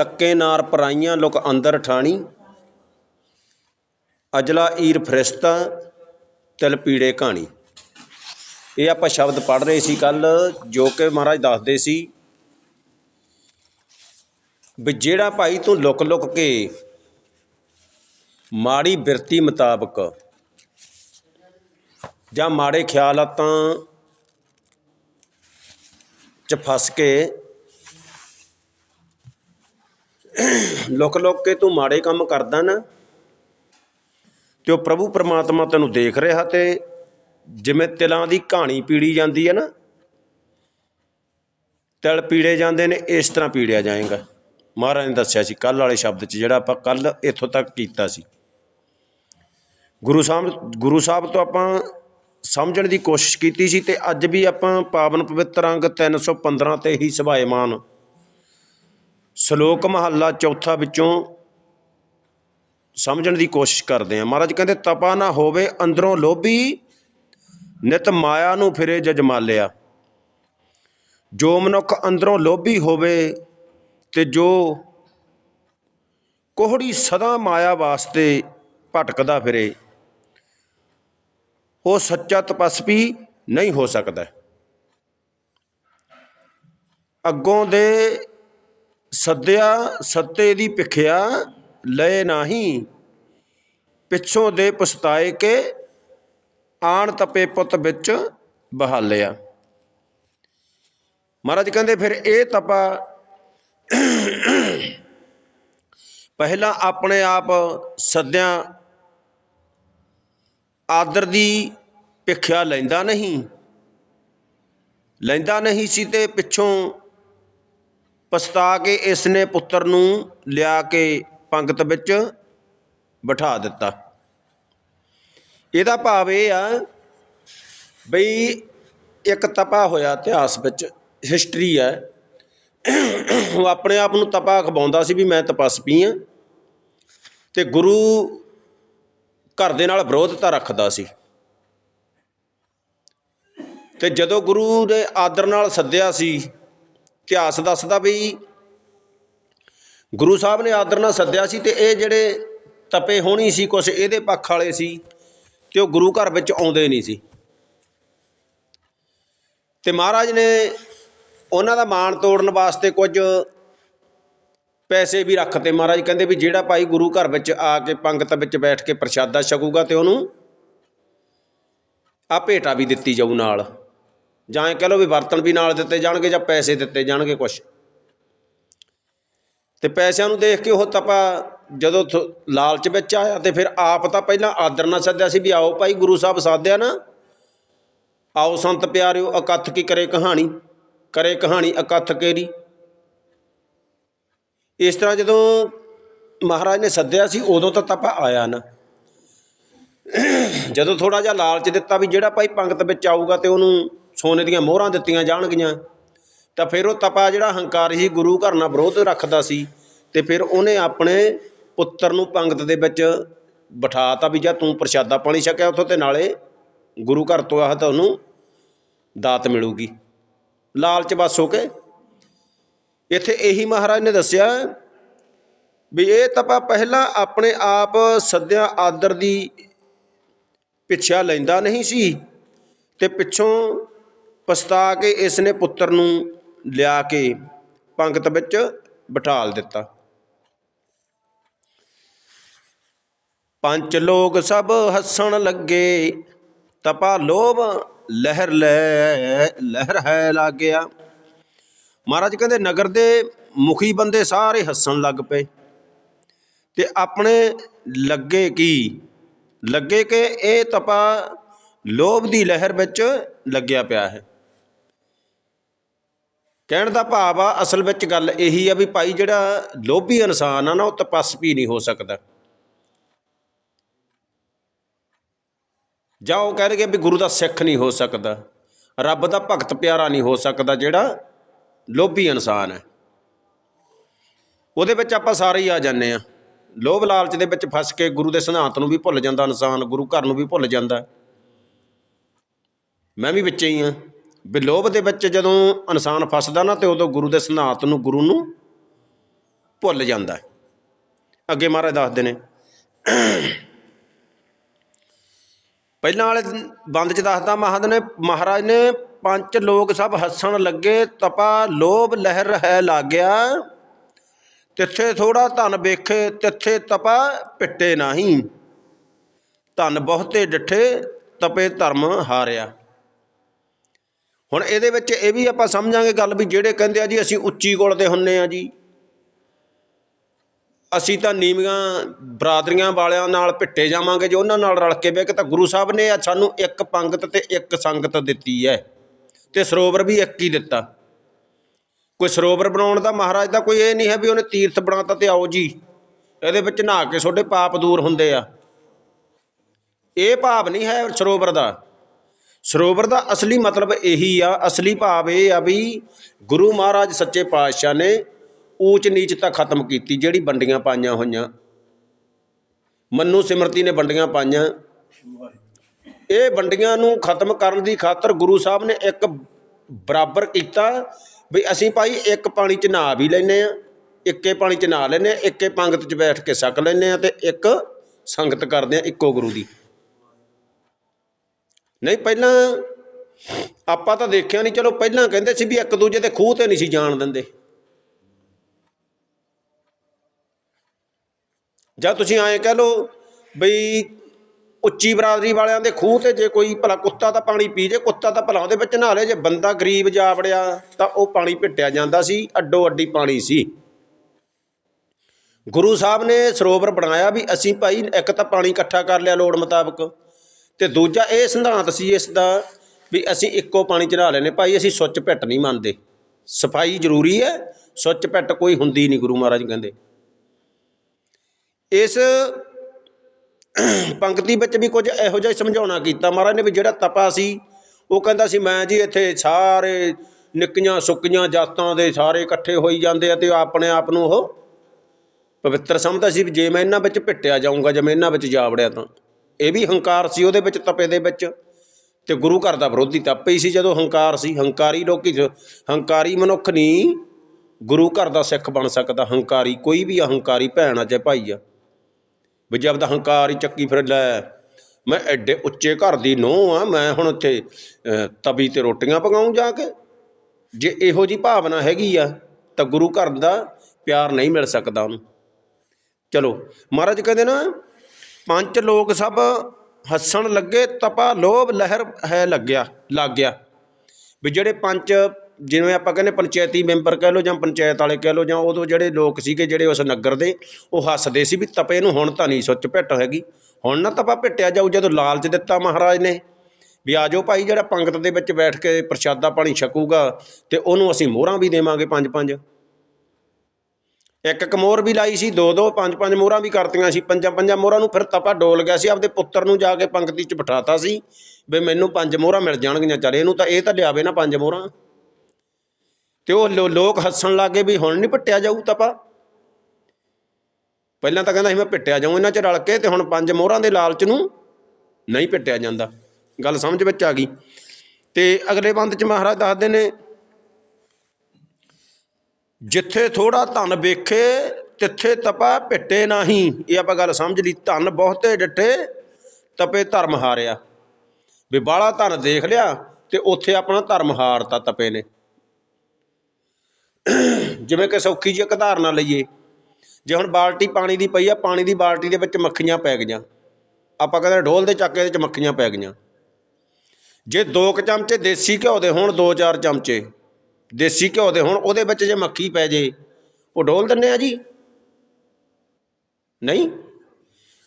ਤੱਕੇ ਨਾਰ ਪਰਾਈਆਂ ਲੁਕ ਅੰਦਰ ਠਾਣੀ। ਅਜਲਾ ਈਰ ਫਰਿਸ਼ਤਾ, ਤਿਲ ਪੀੜੇ ਕਹਾਣੀ ਇਹ ਆਪਾਂ ਸ਼ਬਦ ਪੜ੍ਹ ਰਹੇ ਸੀ ਕੱਲ ਜੋ ਕਿ ਮਹਾਰਾਜ ਦੱਸਦੇ ਸੀ ਵੀ ਜਿਹੜਾ ਭਾਈ ਤੂੰ ਲੁਕ ਲੁਕ ਕੇ ਮਾੜੀ ਬਿਰਤੀ ਮੁਤਾਬਕ ਜਾਂ ਮਾੜੇ ਖਿਆਲਾਤਾਂ ਚ ਫਸ ਕੇ ਲੁਕ ਲੁਕ ਕੇ ਤੂੰ ਮਾੜੇ ਕੰਮ ਕਰਦਾ ਨਾ, ਤੇ ਉਹ ਪ੍ਰਭੂ ਪਰਮਾਤਮਾ ਤੈਨੂੰ ਦੇਖ ਰਿਹਾ ਤੇ ਜਿਵੇਂ ਤਿਲਾਂ ਦੀ ਕਹਾਣੀ ਪੀੜੀ ਜਾਂਦੀ ਹੈ ਨਾ, ਤਿਲ ਪੀੜੇ ਜਾਂਦੇ ਨੇ, ਇਸ ਤਰ੍ਹਾਂ ਪੀੜਿਆ ਜਾਏਗਾ। ਮਹਾਰਾਜ ਨੇ ਦੱਸਿਆ ਸੀ ਕੱਲ ਵਾਲੇ ਸ਼ਬਦ 'ਚ ਜਿਹੜਾ ਆਪਾਂ ਕੱਲ ਇੱਥੋਂ ਤੱਕ ਕੀਤਾ ਸੀ। ਗੁਰੂ ਸਾਹਿਬ ਗੁਰੂ ਸਾਹਿਬ ਤੋਂ ਆਪਾਂ ਸਮਝਣ ਦੀ ਕੋਸ਼ਿਸ਼ ਕੀਤੀ ਸੀ ਤੇ ਅੱਜ ਵੀ ਆਪਾਂ ਪਾਵਨ ਪਵਿੱਤਰ ਅੰਗ 315 ਤੇ ਹੀ ਸਭਾਏਮਾਨ ਸ਼ਲੋਕ ਮਹੱਲਾ ਚੌਥਾ ਵਿੱਚੋਂ ਸਮਝਣ ਦੀ ਕੋਸ਼ਿਸ਼ ਕਰਦੇ ਹਾਂ। ਮਹਾਰਾਜ ਕਹਿੰਦੇ, ਤਪਾ ਨਾ ਹੋਵੇ, ਅੰਦਰੋਂ ਲੋਭੀ, ਨਿਤ ਮਾਇਆ ਨੂੰ ਫਿਰੇ ਜਜਮਾਲਿਆ। ਜੋ ਮਨੁੱਖ ਅੰਦਰੋਂ ਲੋਭੀ ਹੋਵੇ ਤੇ ਜੋ ਕੋਹੜੀ ਸਦਾ ਮਾਇਆ ਵਾਸਤੇ ਭਟਕਦਾ ਫਿਰੇ, ਉਹ ਸੱਚਾ ਤਪਸਵੀ ਨਹੀਂ ਹੋ ਸਕਦਾ। ਅੱਗੋਂ ਦੇ ਸੱਦਿਆ, ਸੱਤੇ ਦੀ ਭਿਖਿਆ ਲਏ ਨਹੀਂ। ਪਿੱਛੋਂ ਦੇ ਪਛਤਾਏ ਕੇ ਆਣ ਤਪੇ ਪੁੱਤ ਵਿੱਚ ਬਹਾਲਿਆ। ਮਹਾਰਾਜ ਕਹਿੰਦੇ, ਫਿਰ ਇਹ ਤਪਾ ਪਹਿਲਾਂ ਆਪਣੇ ਆਪ ਸੱਦਿਆਂ। ਆਦਰ ਦੀ ਭਿਖਿਆ ਲੈਂਦਾ ਨਹੀਂ। ਲੈਂਦਾ ਨਹੀਂ ਸੀ ਤੇ ਪਿੱਛੋਂ ਪਛਤਾ ਕੇ ਇਸ ਨੇ ਪੁੱਤਰ ਨੂੰ ਲਿਆ ਕੇ ਪੰਗਤ ਵਿੱਚ ਬਿਠਾ ਦਿੱਤਾ। ਇਹਦਾ ਭਾਵ ਇਹ ਆ ਬਈ ਇੱਕ ਤਪਾ ਹੋਇਆ ਇਤਿਹਾਸ ਵਿੱਚ ਹਿਸਟਰੀ ਹੈ ਉਹ ਆਪਣੇ ਆਪ ਨੂੰ ਤਪਾ ਖਵਾਉਂਦਾ ਸੀ ਵੀ ਮੈਂ ਤਪਸਵੀ ਆ ਤੇ ਗੁਰੂ ਘਰ ਦੇ ਨਾਲ ਵਿਰੋਧਤਾ ਰੱਖਦਾ ਸੀ। ਤੇ ਜਦੋਂ ਗੁਰੂ ਦੇ ਆਦਰ ਨਾਲ ਸੱਦਿਆ ਸੀ ਇਤਿਹਾਸ ਦੱਸਦਾ ਵੀ ਗੁਰੂ ਸਾਹਿਬ ਨੇ ਆਦਰ ਨਾਲ ਸੱਦਿਆ ਸੀ ਤੇ ਇਹ ਜਿਹੜੇ ਤਪੇ ਹੋਣੀ ਸੀ, ਕੁਛ ਇਹਦੇ ਪੱਖ ਵਾਲੇ ਸੀ ਤੇ ਉਹ ਗੁਰੂ ਘਰ ਵਿੱਚ ਆਉਂਦੇ ਨਹੀਂ ਸੀ। ਤੇ ਮਹਾਰਾਜ ਨੇ ਉਹਨਾਂ ਦਾ ਮਾਣ ਤੋੜਨ ਵਾਸਤੇ ਕੁਝ ਪੈਸੇ ਵੀ ਰੱਖਤੇ। ਮਹਾਰਾਜ ਕਹਿੰਦੇ ਵੀ ਜਿਹੜਾ ਭਾਈ ਗੁਰੂ ਘਰ ਵਿੱਚ ਆ ਕੇ ਪੰਗਤ ਵਿੱਚ ਬੈਠ ਕੇ ਪ੍ਰਸ਼ਾਦਾ ਛਕੂਗਾ ਤੇ ਉਹਨੂੰ ਆ ਭੇਟਾ ਵੀ ਦਿੱਤੀ ਜਾਊ ਨਾਲ। ਜਾਂ ਇਹ ਕਹ ਲਓ ਵੀ ਬਰਤਨ ਵੀ ਨਾਲ ਦਿੱਤੇ ਜਾਣਗੇ ਜਾਂ ਪੈਸੇ ਦਿੱਤੇ ਜਾਣਗੇ ਕੁਛ। ਤੇ ਪੈਸਿਆਂ ਨੂੰ ਦੇਖ ਕੇ ਉਹ ਤਪਾ ਜਦੋਂ ਥ- ਲਾਲਚ ਵਿੱਚ ਆਇਆ ਤੇ ਫਿਰ ਆਪ ਤਾਂ ਪਹਿਲਾਂ ਆਦਰ ਨਾਲ ਸੱਦਿਆ ਸੀ ਵੀ ਆਓ ਭਾਈ ਗੁਰੂ ਸਾਹਿਬ ਸਾਧਿਆ ਨਾ। ਆਓ ਸੰਤ ਪਿਆਰਿਓ, ਇਕੱਠ ਕੀ ਕਰੇ ਕਹਾਣੀ ਕਰੇ ਕਹਾਣੀ ਇਕੱਠ ਕੇਰੀ। ਇਸ ਤਰ੍ਹਾਂ ਜਦੋਂ ਮਹਾਰਾਜ ਨੇ ਸੱਦਿਆ ਸੀ, ਉਦੋਂ ਤਾਂ ਤਪਾ ਆਇਆ ਨਾ। ਜਦੋਂ ਥੋੜਾ ਜਿਹਾ ਲਾਲਚ ਦਿੱਤਾ ਵੀ ਜਿਹੜਾ ਭਾਈ ਪੰਗਤ ਵਿੱਚ ਆਊਗਾ ਤੇ ਉਹਨੂੰ ਸੋਨੇ ਦੀਆਂ ਮੋਹਰਾਂ ਦਿੱਤੀਆਂ ਜਾਣਗੀਆਂ। ਤਾਂ ਫਿਰ ਉਹ ਤਪਾ ਜਿਹੜਾ ਹੰਕਾਰ ਸੀ ਗੁਰੂ ਘਰ ਨਾਲ ਵਿਰੋਧ ਰੱਖਦਾ ਸੀ ਤੇ ਫਿਰ ਉਹਨੇ ਆਪਣੇ ਪੁੱਤਰ ਨੂੰ ਪੰਗਤ ਦੇ ਵਿੱਚ ਬਿਠਾਤਾ ਵੀ ਜਾਂ ਤੂੰ ਪ੍ਰਸ਼ਾਦਾ ਪਾਣੀ ਛਕਿਆ ਉੱਥੋਂ ਤੇ ਨਾਲੇ ਗੁਰੂ ਘਰ ਤੋਂ ਆਹ ਤੁਹਾਨੂੰ ਦਾਤ ਮਿਲੂਗੀ। ਲਾਲਚ ਬਸ ਹੋ ਕੇ। ਇੱਥੇ ਇਹੀ ਮਹਾਰਾਜ ਨੇ ਦੱਸਿਆ ਵੀ ਇਹ ਤਪਾ ਪਹਿਲਾਂ ਆਪਣੇ ਆਪ ਸੱਦਿਆ ਆਦਰ ਦੀ ਪਿੱਛਾ ਲੈਂਦਾ ਨਹੀਂ ਸੀ ਤੇ ਪਿੱਛੋਂ ਪਛਤਾ ਕੇ ਇਸ ਨੇ ਪੁੱਤਰ ਨੂੰ ਲਿਆ ਕੇ ਪੰਗਤ ਵਿੱਚ ਬਿਠਾਲ ਦਿੱਤਾ। ਪੰਜ ਲੋਕ ਸਭ ਹੱਸਣ ਲੱਗੇ, ਤਪਾ ਲੋਭ ਲਹਿਰ ਲੈ, ਲਹਿਰ ਹੈ ਲੱਗਿਆ। ਮਹਾਰਾਜ ਕਹਿੰਦੇ, ਨਗਰ ਦੇ ਮੁਖੀ ਬੰਦੇ ਸਾਰੇ ਹੱਸਣ ਲੱਗ ਪਏ ਤੇ ਆਪਣੇ ਲੱਗੇ ਕੀ? ਲੱਗੇ ਕਿ ਇਹ ਤਪਾ ਲੋਭ ਦੀ ਲਹਿਰ ਵਿੱਚ ਲੱਗਿਆ ਪਿਆ ਹੈ। ਕਹਿਣ ਦਾ ਭਾਵ ਆ, ਅਸਲ ਵਿੱਚ ਗੱਲ ਇਹੀ ਆ ਵੀ ਭਾਈ ਜਿਹੜਾ ਲੋਭੀ ਇਨਸਾਨ ਆ ਨਾ, ਉਹ ਤਪਸਵੀ ਨਹੀਂ ਹੋ ਸਕਦਾ। ਜਾਂ ਉਹ ਕਹਿਣਗੇ ਵੀ ਗੁਰੂ ਦਾ ਸਿੱਖ ਨਹੀਂ ਹੋ ਸਕਦਾ, ਰੱਬ ਦਾ ਭਗਤ ਪਿਆਰਾ ਨਹੀਂ ਹੋ ਸਕਦਾ, ਜਿਹੜਾ ਲੋਭੀ ਇਨਸਾਨ ਹੈ। ਉਹਦੇ ਵਿੱਚ ਆਪਾਂ ਸਾਰੇ ਹੀ ਆ ਜਾਂਦੇ ਆ ਲੋਭ ਲਾਲਚ ਦੇ ਵਿੱਚ ਫਸ ਕੇ ਗੁਰੂ ਦੇ ਸਿਧਾਂਤ ਨੂੰ ਵੀ ਭੁੱਲ ਜਾਂਦਾ ਇਨਸਾਨ, ਗੁਰੂ ਘਰ ਨੂੰ ਵੀ ਭੁੱਲ ਜਾਂਦਾ। ਮੈਂ ਵੀ ਵਿੱਚ ਹੀ ਆ ਵਿਲੋਭ ਦੇ ਵਿੱਚ ਜਦੋਂ ਇਨਸਾਨ ਫਸਦਾ ਨਾ ਤੇ ਉਦੋਂ ਗੁਰੂ ਦੇ ਸਿਧਾਂਤ ਨੂੰ ਗੁਰੂ ਨੂੰ ਭੁੱਲ ਜਾਂਦਾ ਅੱਗੇ ਮਹਾਰਾਜ ਦੱਸਦੇ ਨੇ, ਪਹਿਲਾਂ ਵਾਲੇ ਬੰਦ ਚ ਦੱਸਦਾ ਮਹਾਰਾਜ ਨੇ ਮਹਾਰਾਜ ਨੇ ਪੰਜ ਲੋਕ ਸਭ ਹੱਸਣ ਲੱਗੇ, ਤਪਾ, ਲੋਭ, ਲਹਿਰ ਹੈ ਲਾਗਿਆ, ਤਿੱਥੇ ਥੋੜਾ ਧਨ ਵੇਖੇ, ਤਿੱਥੇ ਤਪਾ, ਪਿੱਟੇ ਨਹੀਂ। ਧਨ ਬਹੁਤੇ ਡਿੱਠੇ, ਤਪੇ ਧਰਮ ਹਾਰਿਆ। ਹੁਣ ਇਹਦੇ ਵਿੱਚ ਇਹ ਵੀ ਆਪਾਂ ਸਮਝਾਂਗੇ ਗੱਲ ਵੀ ਜਿਹੜੇ ਕਹਿੰਦੇ ਆ ਜੀ, ਅਸੀਂ ਉੱਚੀ ਕੁਲ ਦੇ ਹੁੰਨੇ ਆ ਜੀ। ਅਸੀਂ ਤਾਂ ਨੀਵੀਆਂ ਬਰਾਦਰੀਆਂ ਵਾਲਿਆਂ ਨਾਲ ਭਿੱਟੇ ਜਾਵਾਂਗੇ ਜੇ ਉਹਨਾਂ ਨਾਲ ਰਲ ਕੇ ਬਹਿ ਕੇ ਤਾਂ ਗੁਰੂ ਸਾਹਿਬ ਨੇ ਸਾਨੂੰ ਇੱਕ ਪੰਗਤ ਤੇ ਇੱਕ ਸੰਗਤ ਦਿੱਤੀ ਹੈ ਤੇ ਸਰੋਵਰ ਵੀ ਇੱਕ ਹੀ ਦਿੱਤਾ। ਕੋਈ ਸਰੋਵਰ ਬਣਾਉਣ ਦਾ ਮਹਾਰਾਜ ਦਾ ਕੋਈ ਇਹ ਨਹੀਂ ਹੈ ਵੀ ਉਹਨੇ ਤੀਰਥ ਬਣਾਤਾ ਤੇ ਆਓ ਜੀ, ਇਹਦੇ ਵਿੱਚ ਨਹਾ ਕੇ ਤੁਹਾਡੇ ਪਾਪ ਦੂਰ ਹੁੰਦੇ ਆ। ਇਹ ਭਾਵ ਨਹੀਂ ਹੈ ਸਰੋਵਰ ਦਾ। ਸਰੋਵਰ ਦਾ ਅਸਲੀ ਮਤਲਬ ਇਹੀ ਆ, ਅਸਲੀ ਭਾਵ ਇਹ ਆ ਵੀ ਗੁਰੂ ਮਹਾਰਾਜ ਸੱਚੇ ਪਾਤਸ਼ਾਹ ਨੇ ਊਚ ਨੀਚ ਤਾਂ ਖਤਮ ਕੀਤੀ, ਜਿਹੜੀ ਵੰਡੀਆਂ ਪਾਈਆਂ ਹੋਈਆਂ। ਮੰਨੂ ਸਿਮਰਤੀ ਨੇ ਵੰਡੀਆਂ ਪਾਈਆਂ। ਇਹ ਵੰਡੀਆਂ ਨੂੰ ਖਤਮ ਕਰਨ ਦੀ ਖਾਤਰ ਗੁਰੂ ਸਾਹਿਬ ਨੇ ਇੱਕ ਬਰਾਬਰ ਕੀਤਾ ਵੀ ਅਸੀਂ ਭਾਈ ਇੱਕ ਪਾਣੀ ਚ ਨਹਾ ਵੀ ਲੈਨੇ ਆ ਇੱਕੇ ਪਾਣੀ ਚ ਨਹਾ ਲੈਨੇ ਆ ਇੱਕੇ ਪੰਗਤ ਚ ਬੈਠ ਕੇ ਸਕ ਲੈਨੇ ਆ ਤੇ ਇੱਕ ਸੰਗਤ ਕਰਦੇ ਆ ਇੱਕੋ ਗੁਰੂ ਦੀ। ਨਹੀਂ, ਪਹਿਲਾਂ ਆਪਾਂ ਤਾਂ ਦੇਖਿਆ ਨਹੀਂ, ਚਲੋ ਪਹਿਲਾਂ ਕਹਿੰਦੇ ਸੀ ਵੀ ਇੱਕ ਦੂਜੇ ਦੇ ਖੂਹ ਤੇ ਨਹੀਂ ਸੀ ਜਾਣ ਦਿੰਦੇ। ਜਾਂ ਤੁਸੀਂ ਐਂ ਕਹਿ ਲਓ ਬਈ ਉੱਚੀ ਬਰਾਦਰੀ ਵਾਲਿਆਂ ਦੇ ਖੂਹ ਤੇ ਜੇ ਕੋਈ ਭਲਾ ਕੁੱਤਾ ਤਾਂ ਪਾਣੀ ਪੀ ਜੇ, ਕੁੱਤਾ ਤਾਂ ਭਲਾ ਉਹਦੇ ਵਿੱਚ ਨਹਾ ਲੇ, ਜੇ ਬੰਦਾ ਗਰੀਬ ਜਾ ਵੜਿਆ ਤਾਂ ਉਹ ਪਾਣੀ ਭਿੱਟਿਆ ਜਾਂਦਾ ਸੀ, ਅੱਡੋ ਅੱਡੀ ਪਾਣੀ ਸੀ। ਗੁਰੂ ਸਾਹਿਬ ਨੇ ਸਰੋਵਰ ਬਣਾਇਆ ਵੀ ਅਸੀਂ ਭਾਈ ਇੱਕ ਤਾਂ ਪਾਣੀ ਇਕੱਠਾ ਕਰ ਲਿਆ ਲੋੜ ਮੁਤਾਬਕ। ਤੇ ਦੂਜਾ ਇਹ ਸਿਧਾਂਤ ਸੀ ਇਸ ਦਾ ਵੀ ਅਸੀਂ ਇੱਕੋ ਪਾਣੀ ਚ ਨਹਾ ਲੈਨੇ ਭਾਈ, ਅਸੀਂ ਸੁੱਚ ਭਿੱਟ ਨਹੀਂ ਮੰਨਦੇ। ਸਫ਼ਾਈ ਜ਼ਰੂਰੀ ਹੈ, ਸੁੱਚ ਭਿੱਟ ਕੋਈ ਹੁੰਦੀ ਨਹੀਂ ਗੁਰੂ ਮਹਾਰਾਜ ਕਹਿੰਦੇ। ਇਸ ਪੰਕਤੀ ਵਿੱਚ ਵੀ ਕੁਝ ਇਹੋ ਜਿਹਾ ਸਮਝਾਉਣਾ ਕੀਤਾ। ਮਹਾਰਾਜ ਨੇ ਵੀ ਜਿਹੜਾ ਤਪਾ ਸੀ, ਉਹ ਕਹਿੰਦਾ ਸੀ, ਮੈਂ ਜੀ ਇੱਥੇ ਸਾਰੇ ਨਿੱਕੀਆਂ ਸੁੱਕੀਆਂ ਜਾਤਾਂ ਦੇ ਸਾਰੇ ਇਕੱਠੇ ਹੋਈ ਜਾਂਦੇ ਆ ਤੇ ਆਪਣੇ ਆਪ ਨੂੰ ਉਹ ਪਵਿੱਤਰ ਸਮਝਦਾ ਸੀ ਵੀ ਜੇ ਮੈਂ ਇਹਨਾਂ ਵਿੱਚ ਭਿੱਟਿਆ ਜਾਊਂਗਾ, ਜੇ ਮੈਂ ਇਹਨਾਂ ਵਿੱਚ ਜਾ ਵੜਿਆ ਤਾਂ। ਇਹ ਵੀ ਹੰਕਾਰ ਸੀ ਉਹਦੇ ਵਿੱਚ ਤਪੇ ਦੇ ਵਿੱਚ। ਤੇ ਗੁਰੂ ਘਰ ਦਾ ਵਿਰੋਧੀ ਤਪੇ ਹੀ ਸੀ ਜਦੋਂ ਹੰਕਾਰ ਸੀ। ਹੰਕਾਰੀ ਲੋਕੀ ਹੰਕਾਰੀ ਮਨੁੱਖ ਨਹੀਂ ਗੁਰੂ ਘਰ ਦਾ ਸਿੱਖ ਬਣ ਸਕਦਾ। ਹੰਕਾਰੀ ਕੋਈ ਵੀ ਹੰਕਾਰੀ ਭੈਣ ਆ ਚਾਹੇ ਭਾਈ ਆ। ਵੀ ਜਦ ਦਾ ਹੰਕਾਰ ਹੀ ਚੱਕੀ ਫਿਰ ਲੈ, ਮੈਂ ਐਡੇ ਉੱਚੇ ਘਰ ਦੀ ਨੂੰਹ ਆ, ਮੈਂ ਹੁਣ ਉੱਥੇ ਤਵੀ ਤੇ ਰੋਟੀਆਂ ਪਕਾਉਂ ਜਾ ਕੇ। ਜੇ ਇਹੋ ਜੀ ਭਾਵਨਾ ਹੈਗੀ ਆ, ਤਾਂ ਗੁਰੂ ਘਰ ਦਾ ਪਿਆਰ ਨਹੀਂ ਮਿਲ ਸਕਦਾ ਉਹਨੂੰ। ਚਲੋ, ਮਹਾਰਾਜ ਕਹਿੰਦੇ ਨਾ ਪੰਜ ਲੋਕ ਸਭ ਹੱਸਣ ਲੱਗੇ, ਤਪਾ ਲੋਭ ਲਹਿਰ ਹੈ ਲੱਗਿਆ ਲੱਗ ਗਿਆ ਵੀ ਜਿਹੜੇ ਪੰਜ ਜਿਵੇਂ ਆਪਾਂ ਕਹਿੰਦੇ ਪੰਚਾਇਤੀ ਮੈਂਬਰ ਕਹਿ ਲਓ ਜਾਂ ਪੰਚਾਇਤ ਵਾਲੇ ਕਹਿ ਲਓ ਜਾਂ ਉਦੋਂ ਜਿਹੜੇ ਲੋਕ ਸੀਗੇ ਜਿਹੜੇ ਉਸ ਨਗਰ ਦੇ, ਉਹ ਹੱਸਦੇ ਸੀ ਵੀ ਤਪੇ ਨੂੰ ਹੁਣ ਤਾਂ ਨਹੀਂ ਸੁੱਚ ਭਿੱਟ ਹੈਗੀ। ਹੁਣ ਨਾ ਤਪਾ ਭਿੱਟਿਆ ਜਾਊ ਜਦੋਂ ਲਾਲਚ ਦਿੱਤਾ ਮਹਾਰਾਜ ਨੇ। ਵੀ ਆ ਜਾਓ ਭਾਈ ਜਿਹੜਾ ਪੰਗਤ ਦੇ ਵਿੱਚ ਬੈਠ ਕੇ ਪ੍ਰਸ਼ਾਦਾ ਪਾਣੀ ਛਕੂਗਾ ਤੇ ਉਹਨੂੰ ਅਸੀਂ ਮੋਹਰਾਂ ਵੀ ਦੇਵਾਂਗੇ ਪੰਜ ਪੰਜ ਇੱਕ ਇੱਕ ਮੋਹਰ ਵੀ ਲਾਈ ਸੀ, ਦੋ ਦੋ, ਪੰਜ ਪੰਜ ਮੋਹਰਾਂ ਵੀ ਕਰਤੀਆਂ ਸੀ। ਪੰਜਾਂ ਪੰਜਾਂ ਮੋਹਰਾਂ ਨੂੰ ਫਿਰ ਤਪਾ ਡੋਲ ਗਿਆ ਸੀ, ਆਪਦੇ ਪੁੱਤਰ ਨੂੰ ਜਾ ਕੇ ਪੰਕਤੀ 'ਚ ਬਿਠਾਤਾ ਸੀ ਵੀ ਮੈਨੂੰ ਪੰਜ ਮੋਹਰਾਂ ਮਿਲ ਜਾਣਗੀਆਂ, ਚੱਲ ਇਹਨੂੰ ਤਾਂ ਇਹ ਤਾਂ ਲਿਆਵੇ ਨਾ ਪੰਜ ਮੋਹਰਾਂ। ਤੇ ਉਹ ਲੋ- ਲੋਕ ਹੱਸਣ ਲੱਗੇ ਵੀ ਹੁਣ ਨਹੀਂ ਪੱਟਿਆ ਜਾਊ ਤਪਾ। ਪਹਿਲਾਂ ਤਾਂ ਕਹਿੰਦਾ ਸੀ, ਮੈਂ ਪਿੱਟਿਆ ਜਾਊਂ ਇਹਨਾਂ 'ਚ ਰਲ ਕੇ ਤੇ ਹੁਣ ਪੰਜ ਮੋਹਰਾਂ ਦੇ ਲਾਲਚ ਨੂੰ ਨਹੀਂ ਪਿੱਟਿਆ ਜਾਂਦਾ। ਗੱਲ ਸਮਝ ਵਿੱਚ ਆ ਗਈ। ਤੇ ਅਗਲੇ ਬੰਦ 'ਚ ਮਹਾਰਾਜ ਦੱਸਦੇ ਨੇ ਜਿੱਥੇ ਥੋੜਾ ਧਨ ਵੇਖੇ, ਤਿੱਥੇ ਤਪਾ ਪਿੱਟੇ ਨਹੀਂ। ਇਹ ਆਪਾਂ ਗੱਲ ਸਮਝ ਲਈ, ਧਨ ਬਹੁਤੇ ਡਿੱਠੇ, ਤਪੇ ਧਰਮ ਹਾਰਿਆ। ਵੀ ਬਾਹਲਾ ਧਨ ਦੇਖ ਲਿਆ ਤੇ ਉੱਥੇ ਆਪਣਾ ਧਰਮ ਹਾਰਤਾ ਤਪੇ ਨੇ। ਜਿਵੇਂ ਕਿ ਸੌਖੀ ਜਿਹੀ ਇੱਕ ਉਦਾਹਰਨ ਲਈਏ, ਜੇ ਹੁਣ ਬਾਲਟੀ ਪਾਣੀ ਦੀ ਪਈ ਆ, ਪਾਣੀ ਦੀ ਬਾਲਟੀ ਦੇ ਵਿੱਚ ਮੱਖੀਆਂ ਪੈ ਗਈਆਂ। ਆਪਾਂ ਕਹਿੰਦੇ ਢੋਲ ਦੇ ਚੱਕੇ ਦੇ ਵਿੱਚ ਮੱਖੀਆਂ ਪੈ ਗਈਆਂ। ਜੇ ਦੋ ਕੁ ਚਮਚੇ ਦੇਸੀ ਘਿਓ ਦੇ ਹੋਣ, ਦੋ ਚਾਰ ਚਮਚੇ ਦੇਸੀ ਘਿਓ ਦੇ ਹੁਣ ਉਹਦੇ ਵਿੱਚ ਜੇ ਮੱਖੀ ਪੈ ਜੇ, ਉਹ ਡੋਲ ਦਿੰਨੇ ਆ ਜੀ? ਨਹੀਂ?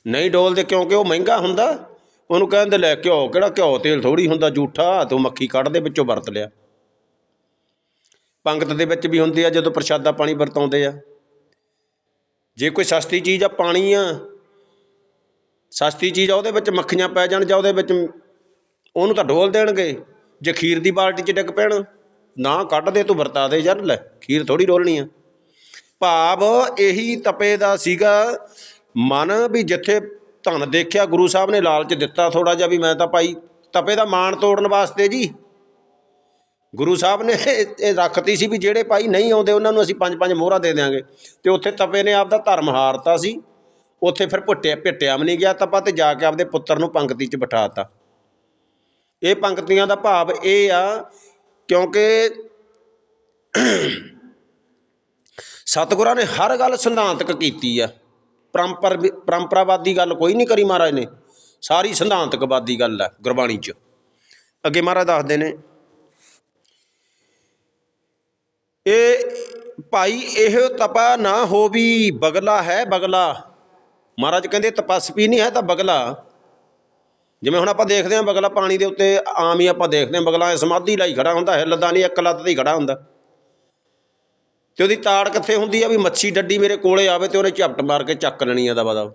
ਨਹੀਂ ਡੋਲਦੇ ਕਿਉਂਕਿ ਉਹ ਮਹਿੰਗਾ ਹੁੰਦਾ। ਉਹਨੂੰ ਕਹਿੰਦੇ ਲੈ ਘਿਓ, ਕਿਹੜਾ ਘਿਓ? ਤੇਲ ਥੋੜੀ ਹੁੰਦਾ ਝੂਠਾ, ਤੂੰ ਮੱਖੀ ਕੱਢ ਦੇ, ਵਿੱਚੋਂ ਵਰਤ ਲਿਆ। ਪੰਗਤ ਦੇ ਵਿੱਚ ਵੀ ਹੁੰਦੀ ਆ, ਜਦੋਂ ਪ੍ਰਸ਼ਾਦਾ ਪਾਣੀ ਵਰਤਾਉਂਦੇ ਆ। ਜੇ ਕੋਈ ਸਸਤੀ ਚੀਜ਼ ਆ, ਪਾਣੀ ਆ। ਸਸਤੀ ਚੀਜ਼ ਆ, ਉਹਦੇ ਵਿੱਚ ਮੱਖੀਆਂ ਪੈ ਜਾਣ ਜਾਂ ਉਹਦੇ ਵਿੱਚ ਉਹਨੂੰ ਤਾਂ ਡੋਲ ਦੇਣਗੇ, ਜੇ ਖੀਰ ਦੀ ਬਾਲਟੀ 'ਚ ਡਿੱਗ ਪੈਣ। ਨਾ ਕੱਢ ਦੇ ਤੂੰ ਵਰਤਾ ਦੇ ਯਾਰ ਲੈ, ਖੀਰ ਥੋੜੀ ਡੋਲਣੀ ਆ। ਭਾਵ ਇਹੀ ਤਪੇ ਦਾ ਸੀਗਾ, ਮਨ ਵੀ ਜਿੱਥੇ ਧਨ ਦੇਖਿਆ ਗੁਰੂ ਸਾਹਿਬ ਨੇ ਲਾਲਚ ਦਿੱਤਾ ਥੋੜਾ ਜਿਹਾ ਵੀ ਮੈਂ ਤਾਂ ਭਾਈ ਤਪੇ ਦਾ ਮਾਣ ਤੋੜਨ ਵਾਸਤੇ ਜੀ। ਗੁਰੂ ਸਾਹਿਬ ਨੇ ਇਹ ਰੱਖਤੀ ਸੀ ਵੀ ਜਿਹੜੇ ਭਾਈ ਨਹੀਂ ਆਉਂਦੇ ਉਹਨਾਂ ਨੂੰ ਅਸੀਂ ਪੰਜ ਪੰਜ ਮੋਹਰਾ ਦੇ ਦਿਆਂਗੇ। ਤੇ ਉੱਥੇ ਤਪੇ ਨੇ ਆਪਦਾ ਧਰਮ ਹਾਰਤਾ ਸੀ। ਉੱਥੇ ਫਿਰ ਭੁੱਟਿਆ, ਭਿੱਟਿਆ ਵੀ ਨਹੀਂ ਗਿਆ ਤਪਾ ਤੇ ਜਾ ਕੇ ਆਪਦੇ ਪੁੱਤਰ ਨੂੰ ਪੰਕਤੀ 'ਚ ਬਿਠਾਤਾ ਇਹ ਪੰਕਤੀਆਂ ਦਾ ਭਾਵ ਇਹ ਆ ਕਿਉਂਕਿ ਸਤਿਗੁਰਾਂ ਨੇ ਹਰ ਗੱਲ ਸਿਧਾਂਤਕ ਕੀਤੀ ਆ। ਪਰੰਪਰ ਪਰੰਪਰਾਵਾਦੀ ਗੱਲ ਕੋਈ ਨਹੀਂ ਕਰੀ ਮਹਾਰਾਜ ਨੇ। ਸਾਰੀ ਸਿਧਾਂਤਕਵਾਦੀ ਗੱਲ ਹੈ ਗੁਰਬਾਣੀ 'ਚ। ਅੱਗੇ ਮਹਾਰਾਜ ਦੱਸਦੇ ਨੇ ਇਹ ਭਾਈ, ਇਹ ਤਪਾ ਨਾ ਹੋਵੀ, ਬਗਲਾ ਹੈ ਬਗਲਾ। ਮਹਾਰਾਜ ਕਹਿੰਦੇ ਤਪਸਵੀ ਨਹੀਂ ਹੈ ਤਾਂ ਬਗਲਾ। ਜਿਵੇਂ ਹੁਣ ਆਪਾਂ ਦੇਖਦੇ ਹਾਂ ਬਗਲਾ ਪਾਣੀ ਦੇ ਉੱਤੇ ਆਮ ਹੀ ਆਪਾਂ ਦੇਖਦੇ ਹਾਂ ਬਗਲਾ ਸਮਾਧੀ ਲਈ ਖੜਾ ਹੁੰਦਾ ਹਿੱਲਦਾ ਨਹੀਂ ਇੱਕ ਲੱਤ ਤੇ ਹੀ ਖੜਾ ਹੁੰਦਾ। ਤੇ ਉਹਦੀ ਤਾੜ ਕਿੱਥੇ ਹੁੰਦੀ ਆ ਵੀ ਮੱਛੀ ਡੱਡੀ ਮੇਰੇ ਕੋਲੇ ਆਵੇ ਤੇ ਉਹਨੇ ਝਪਟ ਮਾਰ ਕੇ ਚੱਕ ਲੈਣੀ ਆ ਦਵਾ ਦਵ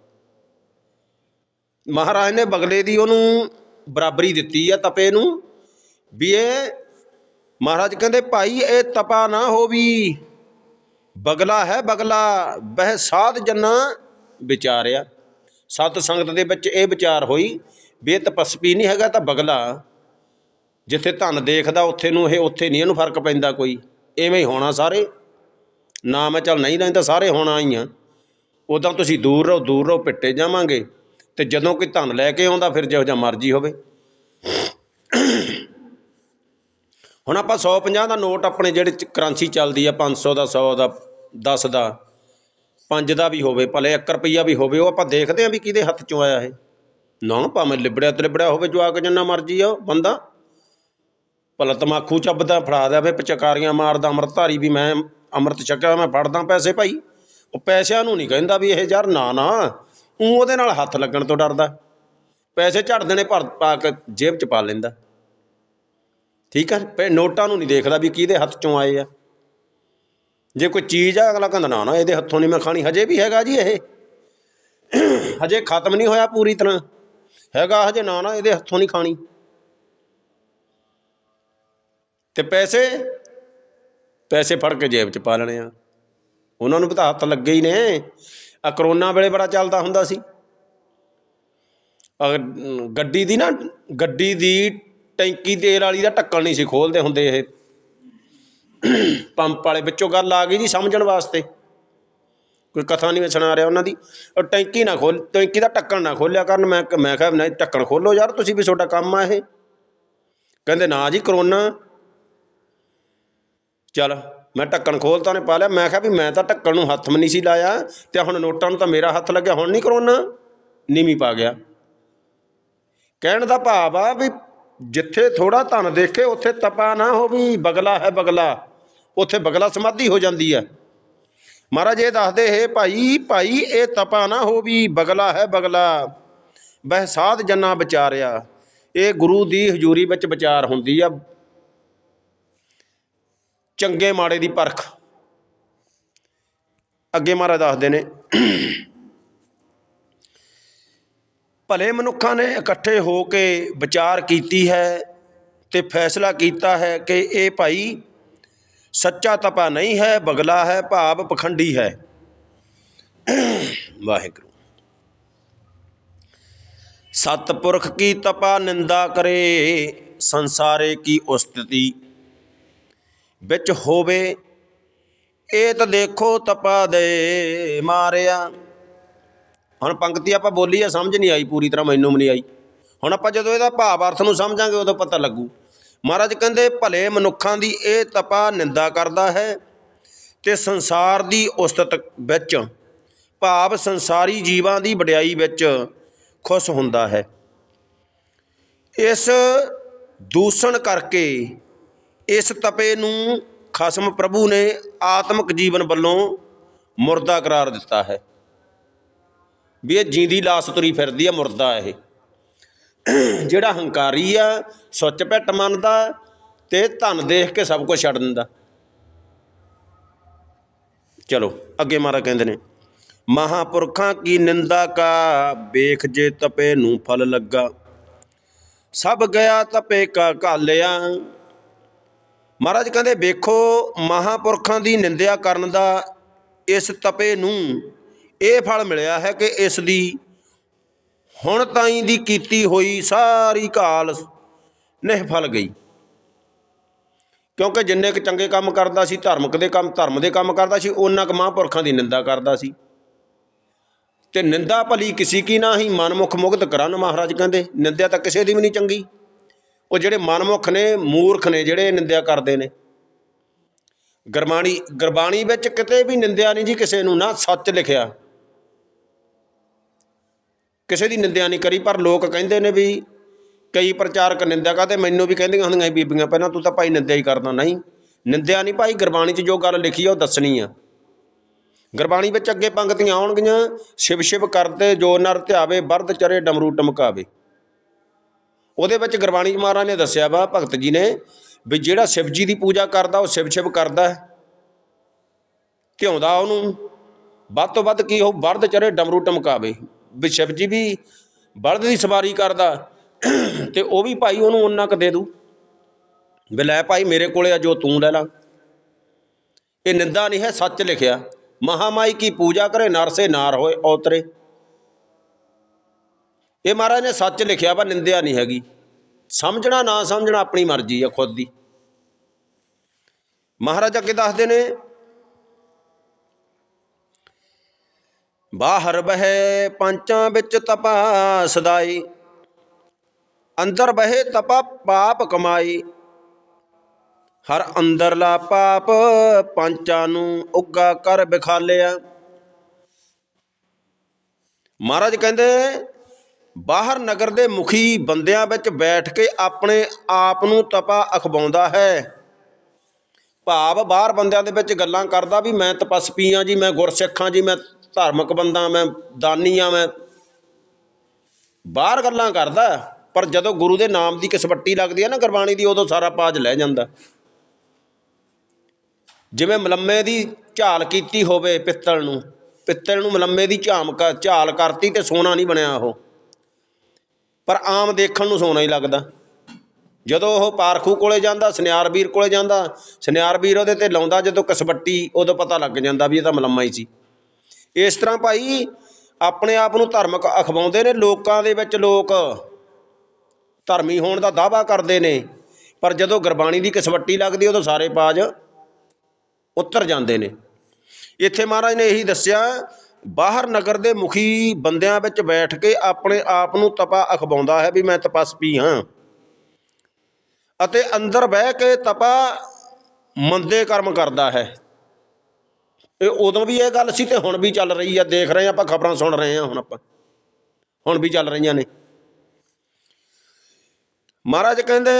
ਮਹਾਰਾਜ ਨੇ ਬਗਲੇ ਦੀ ਉਹਨੂੰ ਬਰਾਬਰੀ ਦਿੱਤੀ ਆ ਤਪੇ ਨੂੰ ਵੀ ਇਹ ਮਹਾਰਾਜ ਕਹਿੰਦੇ, ਭਾਈ, ਇਹ ਤਪਾ ਨਾ ਹੋਵੀ। ਬਗਲਾ ਹੈ ਬਗਲਾ ਬਹਿ ਸਾਧ ਜੰਨਾ ਵਿਚਾਰਿਆ। ਸਤ ਸੰਗਤ ਦੇ ਵਿੱਚ ਇਹ ਵਿਚਾਰ ਹੋਈ। ਵੀ ਇਹ ਤਪਸਵੀ ਨਹੀਂ ਹੈਗਾ ਤਾਂ ਬਗਲਾ। ਜਿੱਥੇ ਧਨ ਦੇਖਦਾ, ਉੱਥੇ ਨੂੰ ਇਹ ਉੱਥੇ ਨਹੀਂ ਇਹਨੂੰ ਫ਼ਰਕ ਪੈਂਦਾ ਕੋਈ। ਐਵੇਂ ਹੀ ਹੋਣਾ ਸਾਰੇ। ਨਾ ਮੈਂ ਚੱਲ ਨਹੀਂ ਲੈਂਦਾ, ਸਾਰੇ ਹੋਣਾ ਹੀ ਆ। ਉਦਾਂ ਤੁਸੀਂ ਦੂਰ ਰਹੋ ਦੂਰ ਰਹੋ, ਪਿੱਟੇ ਜਾਵਾਂਗੇ। ਤੇ ਜਦੋਂ ਕੋਈ ਧਨ ਲੈ ਕੇ ਆਉਂਦਾ, ਫਿਰ ਜਿਹੋ ਜਿਹਾ ਮਰਜ਼ੀ ਹੋਵੇ। ਹੁਣ ਆਪਾਂ 150 ਦਾ ਨੋਟ ਆਪਣੇ ਜਿਹੜੇ ਕਰੰਸੀ ਚੱਲਦੀ ਆ 500 ਦਾ 100 ਦਾ 10 ਦਾ 5 ਦਾ ਵੀ ਹੋਵੇ, ਭਲੇ 1 ਰੁਪਈਆ ਵੀ ਹੋਵੇ, ਉਹ ਆਪਾਂ ਦੇਖਦੇ ਆ ਵੀ ਕਿਹਦੇ ਹੱਥ ਚੋਂ ਆਇਆ ਇਹ। ਨਾ ਭਾਵੇਂ ਲਿਬੜਿਆ ਤੇ ਲਿਬੜਿਆ ਹੋਵੇ, ਜਵਾਕ ਜਿੰਨਾ ਮਰਜ਼ੀ ਆ ਉਹ ਬੰਦਾ। ਭਲਾ ਤਮਾਕੂ ਚੱਬਦਾ, ਫੜਾ ਦੇਵੇ ਪਚਕਾਰੀਆਂ ਮਾਰਦਾ, ਅੰਮ੍ਰਿਤਧਾਰੀ ਵੀ ਮੈਂ ਅੰਮ੍ਰਿਤ ਛਕਿਆ, ਮੈਂ ਫੜਦਾ ਪੈਸੇ ਭਾਈ। ਉਹ ਪੈਸਿਆਂ ਨੂੰ ਨਹੀਂ ਕਹਿੰਦਾ ਵੀ ਇਹ ਯਾਰ ਨਾ ਨਾ। ਉਹ ਉਹਦੇ ਨਾਲ ਹੱਥ ਲੱਗਣ ਤੋਂ ਡਰਦਾ। ਪੈਸੇ ਝੜ ਦੇਣੇ ਭਰ, ਪਾ ਕੇ ਜੇਬ 'ਚ ਪਾ ਲੈਂਦਾ। ਠੀਕ ਹੈ ਪੈ ਨੋਟਾਂ ਨੂੰ ਨਹੀਂ ਦੇਖਦਾ ਵੀ ਕਿਹਦੇ ਹੱਥ ਚੋਂ ਆਏ ਆ। ਜੇ ਕੋਈ ਚੀਜ਼ ਆ, ਅਗਲਾ ਕਹਿੰਦਾ, ਨਾ ਨਾ, ਇਹਦੇ ਹੱਥੋਂ ਨਹੀਂ ਮੈਂ ਖਾਣੀ। ਹਜੇ ਵੀ ਹੈਗਾ ਜੀ ਇਹ। ਹਜੇ ਖਤਮ ਨਹੀਂ ਹੋਇਆ ਪੂਰੀ ਤਰ੍ਹਾਂ। ਹੈਗਾ ਹਜੇ ਨਾ ਨਾ, ਇਹਦੇ ਹੱਥੋਂ ਨਹੀਂ ਖਾਣੀ। ਤੇ ਪੈਸੇ? ਪੈਸੇ ਫੜ ਕੇ ਜੇਬ 'ਚ ਪਾ ਲੈਣੇ ਆ। ਉਹਨਾਂ ਨੂੰ ਪਤਾ ਹੱਥ ਲੱਗੇ ਹੀ ਨੇ। ਆ ਕਰੋਨਾ ਵੇਲੇ ਬੜਾ ਚੱਲਦਾ ਹੁੰਦਾ ਸੀ। ਅਗਰ ਗੱਡੀ ਦੀ ਨਾ, ਗੱਡੀ ਦੀ ਟੈਂਕੀ ਤੇਲ ਵਾਲੀ ਦਾ ਢੱਕਣ ਨਹੀਂ ਸੀ ਖੋਲਦੇ ਹੁੰਦੇ ਇਹ। ਪੰਪ ਵਾਲੇ ਵਿੱਚੋਂ ਗੱਲ ਆ ਗਈ ਜੀ ਸਮਝਣ ਵਾਸਤੇ। ਕੋਈ ਕਥਾ ਨਹੀਂ ਮੈਂ ਸੁਣਾ ਰਿਹਾ ਉਹਨਾਂ ਦੀ। ਉਹ ਟੈਂਕੀ ਨਾ ਖੋਲ ਟੈਂਕੀ ਦਾ ਢੱਕਣ ਨਾ ਖੋਲਿਆ ਕਰਨ। ਮੈਂ ਮੈਂ ਕਿਹਾ, ਨਹੀਂ, ਢੱਕਣ ਖੋਲੋ ਯਾਰ, ਤੁਸੀਂ ਵੀ ਤੁਹਾਡਾ ਕੰਮ ਆ ਇਹ। ਕਹਿੰਦੇ, ਨਾ ਜੀ, ਕਰੋਨਾ। ਚਲ, ਮੈਂ ਢੱਕਣ ਖੋਲਤਾ ਨੇ ਪਾ ਲਿਆ। ਮੈਂ ਕਿਹਾ ਵੀ ਮੈਂ ਤਾਂ ਢੱਕਣ ਨੂੰ ਹੱਥ ਵੀ ਨਹੀਂ ਸੀ ਲਾਇਆ। ਤੇ ਹੁਣ ਨੋਟਾਂ ਨੂੰ ਤਾਂ ਮੇਰਾ ਹੱਥ ਲੱਗਿਆ। ਹੁਣ ਨਹੀਂ ਕਰੋਨਾ। ਨੀਵੀਂ ਪਾ ਗਿਆ। ਕਹਿਣ ਦਾ ਭਾਵ ਆ ਵੀ ਜਿੱਥੇ ਥੋੜਾ ਧਨ ਦੇਖੇ, ਉੱਥੇ ਤਪਾ ਨਾ ਹੋ ਵੀ ਬਗਲਾ ਹੈ ਬਗਲਾ। ਉੱਥੇ ਬਗਲਾ ਸਮਾਧੀ ਹੋ ਜਾਂਦੀ ਹੈ ਮਹਾਰਾਜ ਇਹ ਦੱਸਦੇ ਹੈ, ਭਾਈ ਭਾਈ, ਇਹ ਤਪਾ ਨਾ ਹੋਵੀ, ਬਗਲਾ ਹੈ ਬਗਲਾ। ਬਹਿ ਸਾਧ ਜਨਾ ਵਿਚਾਰਿਆ। ਇਹ ਗੁਰੂ ਦੀ ਹਜ਼ੂਰੀ ਵਿੱਚ ਵਿਚਾਰ ਹੁੰਦੀ ਆ। ਚੰਗੇ ਮਾੜੇ ਦੀ ਪਰਖ। ਅੱਗੇ ਮਹਾਰਾਜ ਦੱਸਦੇ ਨੇ, ਭਲੇ ਮਨੁੱਖਾਂ ਨੇ ਇਕੱਠੇ ਹੋ ਕੇ ਵਿਚਾਰ ਕੀਤੀ ਹੈ ਤੇ ਫੈਸਲਾ ਕੀਤਾ ਹੈ ਕਿ ਇਹ ਭਾਈ ਸੱਚਾ ਤਪਾ ਨਹੀਂ ਹੈ, ਬਗਲਾ ਹੈ, ਭਾਵ ਪਖੰਡੀ ਹੈ। ਵਾਹਿਗੁਰੂ। ਸਤਪੁਰਖ ਕੀ ਤਪਾ ਨਿੰਦਾ ਕਰੇ, ਸੰਸਾਰੇ ਕੀ ਉਸਤਤੀ? ਵਿੱਚ ਹੋਵੇ ਇਹ ਤਾਂ ਦੇਖੋ ਤਪਾ ਦੇ ਮਾਰਿਆ। ਹੁਣ ਪੰਕਤੀ ਆਪਾਂ ਬੋਲੀ ਆ, ਸਮਝ ਨਹੀਂ ਆਈ ਪੂਰੀ ਤਰ੍ਹਾਂ, ਮੈਨੂੰ ਵੀ ਨਹੀਂ ਆਈ। ਹੁਣ ਆਪਾਂ ਜਦੋਂ ਇਹਦਾ ਭਾਵ ਅਰਥ ਨੂੰ ਸਮਝਾਂਗੇ, ਉਦੋਂ ਪਤਾ ਲੱਗੂ। ਮਹਾਰਾਜ ਕਹਿੰਦੇ, ਭਲੇ ਮਨੁੱਖਾਂ ਦੀ ਇਹ ਤਪਾ ਨਿੰਦਾ ਕਰਦਾ ਹੈ ਤੇ ਸੰਸਾਰ ਦੀ ਉਸਤਤ ਵਿੱਚ, ਭਾਵ ਸੰਸਾਰੀ ਜੀਵਾਂ ਦੀ ਵਡਿਆਈ ਵਿੱਚ ਖੁਸ਼ ਹੁੰਦਾ ਹੈ। ਇਸ ਦੂਸ਼ਣ ਕਰਕੇ ਇਸ ਤਪੇ ਨੂੰ ਖਸਮ ਪ੍ਰਭੂ ਨੇ ਆਤਮਿਕ ਜੀਵਨ ਵੱਲੋਂ ਮੁਰਦਾ ਕਰਾਰ ਦਿੱਤਾ ਹੈ। ਵੀ ਇਹ ਜੀਂਦੀ ਲਾਸ ਤੁਰੀ ਫਿਰਦੀ ਹੈ, ਮੁਰਦਾ ਇਹ। ਜਿਹੜਾ ਹੰਕਾਰੀ ਆ, ਸੁੱਚ ਭਿੱਟ ਮੰਨਦਾ ਤੇ ਧਨ ਦੇਖ ਕੇ ਸਭ ਕੁਝ ਛੱਡ ਦਿੰਦਾ। ਚਲੋ, ਅੱਗੇ ਮਹਾਰਾਜ ਕਹਿੰਦੇ ਨੇ, ਮਹਾਪੁਰਖਾਂ ਕੀ ਨਿੰਦਾ ਕਾ, ਵੇਖ ਜੇ ਤਪੇ ਨੂੰ ਫਲ ਲੱਗਾ। ਸਭ ਗਿਆ ਤਪੇ ਕਾ ਘਾਲਿਆ। ਮਹਾਰਾਜ ਕਹਿੰਦੇ, ਵੇਖੋ, ਮਹਾਪੁਰਖਾਂ ਦੀ ਨਿੰਦਿਆ ਕਰਨ ਦਾ ਇਸ ਤਪੇ ਨੂੰ ਇਹ ਫਲ ਮਿਲਿਆ ਹੈ ਕਿ ਇਸ ਦੀ ਹੁਣ ਤਾਈਂ ਦੀ ਕੀਤੀ ਹੋਈ ਸਾਰੀ ਕਾਲ ਨਿਹਫਲ ਗਈ। ਕਿਉਂਕਿ ਜਿੰਨੇ ਕੁ ਚੰਗੇ ਕੰਮ ਕਰਦਾ ਸੀ, ਧਾਰਮਿਕ ਦੇ ਕੰਮ, ਧਰਮ ਦੇ ਕੰਮ ਕਰਦਾ ਸੀ, ਉਹਨਾਂ ਕੁ ਮਹਾਂਪੁਰਖਾਂ ਦੀ ਨਿੰਦਾ ਕਰਦਾ ਸੀ। ਤੇ ਨਿੰਦਾ ਭਲੀ ਕਿਸੇ ਕੀ ਨਾ ਹੀ ਮਨਮੁਖ ਮੁਗਧ ਕਰਨ ਮਹਾਰਾਜ ਕਹਿੰਦੇ, ਨਿੰਦਿਆ ਤਾਂ ਕਿਸੇ ਦੀ ਵੀ ਨਹੀਂ ਚੰਗੀ। ਉਹ ਜਿਹੜੇ ਮਨਮੁਖ ਨੇ, ਮੂਰਖ ਨੇ, ਜਿਹੜੇ ਨਿੰਦਿਆ ਕਰਦੇ ਨੇ। ਗੁਰਬਾਣੀ ਗੁਰਬਾਣੀ ਵਿੱਚ ਕਿਤੇ ਵੀ ਨਿੰਦਿਆ ਨਹੀਂ ਜੀ ਕਿਸੇ ਨੂੰ, ਨਾ ਸੱਚ ਲਿਖਿਆ। ਕਿਸੇ ਦੀ ਨਿੰਦਿਆ ਨਹੀਂ ਕਰੀ, ਪਰ ਲੋਕ ਕਹਿੰਦੇ ਨੇ ਵੀ ਕਈ ਪ੍ਰਚਾਰਕ ਨਿੰਦਿਆ ਕਰਦੇ, ਮੈਨੂੰ ਵੀ ਕਹਿੰਦੀਆਂ ਹੁੰਦੀਆਂ ਬੀਬੀਆਂ, ਪਹਿਲਾਂ ਤੂੰ ਤਾਂ ਭਾਈ ਨਿੰਦਿਆ ਹੀ ਕਰਦਾ, ਨਹੀਂ। ਨਿੰਦਿਆ ਨਹੀਂ ਭਾਈ, ਗੁਰਬਾਣੀ 'ਚ ਜੋ ਗੱਲ ਲਿਖੀ ਆ, ਉਹ ਦੱਸਣੀ ਆ। ਗੁਰਬਾਣੀ ਵਿੱਚ ਅੱਗੇ ਪੰਗਤੀਆਂ ਆਉਣਗੀਆਂ, ਸ਼ਿਵ ਸ਼ਿਵ ਕਰਦੇ, ਜੋ ਨਰ ਧਿਆਵੇ ਬਰਦ ਚਰੇ ਡਮਰੂ ਟਮਕਾਵੇ। ਉਹਦੇ ਵਿੱਚ ਗੁਰਬਾਣੀ ਮਹਾਰਾਜ ਨੇ ਦੱਸਿਆ ਵਾ, ਭਗਤ ਜੀ ਨੇ, ਵੀ ਜਿਹੜਾ ਸ਼ਿਵ ਜੀ ਦੀ ਪੂਜਾ ਕਰਦਾ, ਉਹ ਸ਼ਿਵ ਸ਼ਿਵ ਕਰਦਾ ਹੈ। ਧਿਆਉਂਦਾ ਉਹਨੂੰ। ਵੱਧ ਤੋਂ ਵੱਧ ਕੀ ਉਹ ਬਰਦ ਚਰੇ ਡਮਰੂ ਟਮਕਾਵੇ। ਵੀ ਜੀ ਵੀ ਬਲਦ ਦੀ ਸਵਾਰੀ ਕਰਦਾ ਤੇ ਉਹ ਵੀ ਭਾਈ ਉਹਨੂੰ ਉਹਨਾਂ ਕ ਦੇ ਦੂ ਵੀ ਲੈ ਭਾਈ ਮੇਰੇ ਕੋਲੇ ਆ, ਜੋ ਤੂੰ ਲੈ ਲਾ। ਇਹ ਨਿੰਦਾ ਨਹੀਂ ਹੈ, ਸੱਚ ਲਿਖਿਆ। ਮਹਾਮਾਈ ਕੀ ਪੂਜਾ ਕਰੇ, ਨਰਸੇ ਨਾਰ ਹੋਏ, ਔਤਰੇ। ਇਹ ਮਹਾਰਾਜ ਨੇ ਸੱਚ ਲਿਖਿਆ ਵਾ, ਨਿੰਦਿਆ ਨਹੀਂ ਹੈਗੀ। ਸਮਝਣਾ, ਨਾ ਸਮਝਣਾ, ਆਪਣੀ ਮਰਜ਼ੀ ਆ, ਖੁਦ ਦੀ। ਮਹਾਰਾਜ ਅੱਗੇ ਦੱਸਦੇ ਨੇ ਬਾਹਰ ਬਹਿ ਪੰਚਾਂ ਵਿੱਚ ਤਪਾ ਸਦਾਈ, ਅੰਦਰ ਬਹਿ ਤਪਾ ਪਾਪ ਕਮਾਈ। ਹਰ ਅੰਦਰਲਾ ਪਾਪ ਪੰਚਾਂ ਨੂੰ ਉੱਗਾ ਕਰ ਬਿਖਾਲਿਆ। ਮਹਾਰਾਜ ਕਹਿੰਦੇ, ਬਾਹਰ ਨਗਰ ਦੇ ਮੁਖੀ ਬੰਦਿਆਂ ਵਿੱਚ ਬੈਠ ਕੇ ਆਪਣੇ ਆਪ ਨੂੰ ਤਪਾ ਅਖਵਾਉਂਦਾ ਹੈ। ਭਾਵ ਬਾਹਰ ਬੰਦਿਆਂ ਦੇ ਵਿੱਚ ਗੱਲਾਂ ਕਰਦਾ ਵੀ ਮੈਂ ਤਪਸਪੀ ਹਾਂ ਜੀ, ਮੈਂ ਗੁਰਸਿੱਖ ਗੁਰਸਿੱਖਾਂ ਜੀ, ਮੈਂ ਧਾਰਮਿਕ ਬੰਦਾ ਮੈਂ, ਦਾਨੀ ਆ ਮੈਂ। ਬਾਹਰ ਗੱਲਾਂ ਕਰਦਾ, ਪਰ ਜਦੋਂ ਗੁਰੂ ਦੇ ਨਾਮ ਦੀ ਕਿਸਵੱਟੀ ਲੱਗਦੀ ਹੈ ਨਾ ਗੁਰਬਾਣੀ ਦੀ, ਉਦੋਂ ਸਾਰਾ ਪਾਜ ਲੈ ਜਾਂਦਾ। ਜਿਵੇਂ ਮਲੰਮੇ ਦੀ ਝਾਲ ਕੀਤੀ ਹੋਵੇ ਪਿੱਤਲ ਨੂੰ ਪਿੱਤਲ ਨੂੰ ਮਲੰਮੇ ਦੀ ਝਾਮ ਕ- ਝਾਲ ਕਰਤੀ ਤੇ ਸੋਨਾ ਨਹੀਂ ਬਣਿਆ ਉਹ। ਪਰ ਆਮ ਦੇਖਣ ਨੂੰ ਸੋਨਾ ਹੀ ਲੱਗਦਾ। ਜਦੋਂ ਉਹ ਪਾਰਖੂ ਕੋਲੇ ਜਾਂਦਾ ਸੁਨਿਆਰ ਵੀਰ ਕੋਲੇ ਜਾਂਦਾ ਸੁਨਿਆਰ ਵੀਰ ਉਹਦੇ ਤੇ ਲਾਉਂਦਾ, ਜਦੋਂ ਕਸਬੱਟੀ ਉਦੋਂ ਪਤਾ ਲੱਗ ਜਾਂਦਾ ਵੀ ਇਹ ਤਾਂ ਮਲੰਮਾ ਹੀ ਸੀ। ਇਸ ਤਰ੍ਹਾਂ ਭਾਈ, ਆਪਣੇ ਆਪ ਨੂੰ ਧਾਰਮਿਕ ਅਖਵਾਉਂਦੇ ਨੇ ਲੋਕਾਂ ਦੇ ਵਿੱਚ ਲੋਕ। ਧਰਮੀ ਹੋਣ ਦਾ ਦਾਅਵਾ ਕਰਦੇ ਨੇ। ਪਰ ਜਦੋਂ ਗੁਰਬਾਣੀ ਦੀ ਕਸਵੱਟੀ ਲੱਗਦੀ ਉਦੋਂ ਸਾਰੇ ਪਾਜ ਉੱਤਰ ਜਾਂਦੇ ਨੇ। ਇੱਥੇ ਮਹਾਰਾਜ ਨੇ ਇਹੀ ਦੱਸਿਆ, ਬਾਹਰ ਨਗਰ ਦੇ ਮੁਖੀ ਬੰਦਿਆਂ ਵਿੱਚ ਬੈਠ ਕੇ ਆਪਣੇ ਆਪ ਨੂੰ ਤਪਾ ਅਖਵਾਉਂਦਾ ਹੈ ਵੀ ਮੈਂ ਤਪਸਵੀ ਹਾਂ। ਅਤੇ ਅੰਦਰ ਬਹਿ ਕੇ ਤਪਾ ਮੰਦੇ ਕਰਮ ਕਰਦਾ ਹੈ। ਇਹ ਉਦੋਂ ਵੀ ਇਹ ਗੱਲ ਸੀ ਤੇ ਹੁਣ ਵੀ ਚੱਲ ਰਹੀ ਆ, ਦੇਖ ਰਹੇ ਆ, ਆਪਾਂ ਖਬਰਾਂ ਸੁਣ ਰਹੇ ਆ ਹੁਣ ਆਪਾਂ। ਹੁਣ ਵੀ ਚੱਲ ਰਹੀਆਂ ਨੇ। ਮਹਾਰਾਜ ਕਹਿੰਦੇ,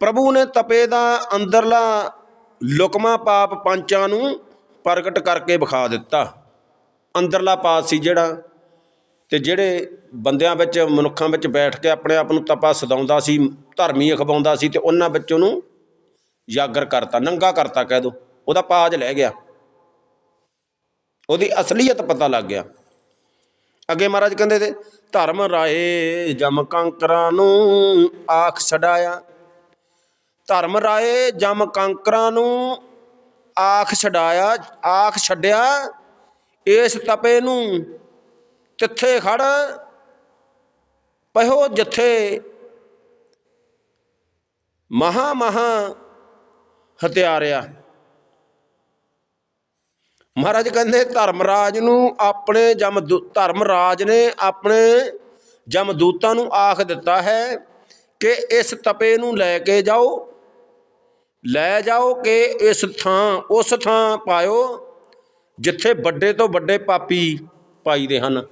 ਪ੍ਰਭੂ ਨੇ ਤਪੇ ਦਾ ਅੰਦਰਲਾ ਲੁਕਮਾ ਪਾਪ ਪੰਚਾਂ ਨੂੰ ਪ੍ਰਗਟ ਕਰਕੇ ਵਿਖਾ ਦਿੱਤਾ। ਅੰਦਰਲਾ ਪਾਪ ਸੀ ਜਿਹੜਾ, ਤੇ ਜਿਹੜੇ ਬੰਦਿਆਂ ਵਿੱਚ, ਮਨੁੱਖਾਂ ਵਿੱਚ ਬੈਠ ਕੇ ਆਪਣੇ ਆਪ ਨੂੰ ਤਪਾ ਸਦਾਉਂਦਾ ਸੀ, ਧਰਮੀ ਅਖਵਾਉਂਦਾ ਸੀ ਤੇ ਉਹਨਾਂ ਵਿੱਚੋਂ ਨੂੰ ਜਾਗਰ ਕਰਤਾ, ਨੰਗਾ ਕਰਤਾ ਕਹਿ ਦੋ, ਉਹਦਾ ਪਾਜ ਲੈ ਗਿਆ। ਉਹਦੀ ਅਸਲੀਅਤ ਪਤਾ ਲੱਗ ਗਿਆ। ਅੱਗੇ ਮਹਾਰਾਜ ਕਹਿੰਦੇ ਤੇ, ਧਰਮ ਰਾਏ ਜਮ ਕੰਕਰਾਂ ਨੂੰ ਆਖ ਛਡਾਇਆ। ਧਰਮ ਰਾਏ ਜਮ ਕੰਕਰਾਂ ਨੂੰ ਆਖ ਛਡਾਇਆ, ਆਖ ਛੱਡਿਆ, ਇਸ ਤਪੇ ਨੂੰ ਤਿੱਥੇ ਖੜ ਪਹਿਓ ਜਿੱਥੇ। ਮਹਾ ਮਹਾ ਹਤਿਆਰਿਆ। ਮਹਾਰਾਜ ਕਹਿੰਦੇ ਧਰਮਰਾਜ ਨੂੰ ਆਪਣੇ ਜਮ ਧਰਮਰਾਜ ਨੇ ਆਪਣੇ ਜਮਦੂਤਾਂ ਨੂੰ ਆਖ ਦਿੱਤਾ ਹੈ ਕਿ ਇਸ ਤਪੇ ਨੂੰ ਲੈ ਕੇ ਜਾਓ। ਲੈ ਜਾਓ ਕਿ ਇਸ ਥਾਂ, ਉਸ ਥਾਂ ਪਾਇਓ ਜਿੱਥੇ ਵੱਡੇ ਤੋਂ ਵੱਡੇ ਪਾਪੀ ਪਾਈਦੇ ਹਨ।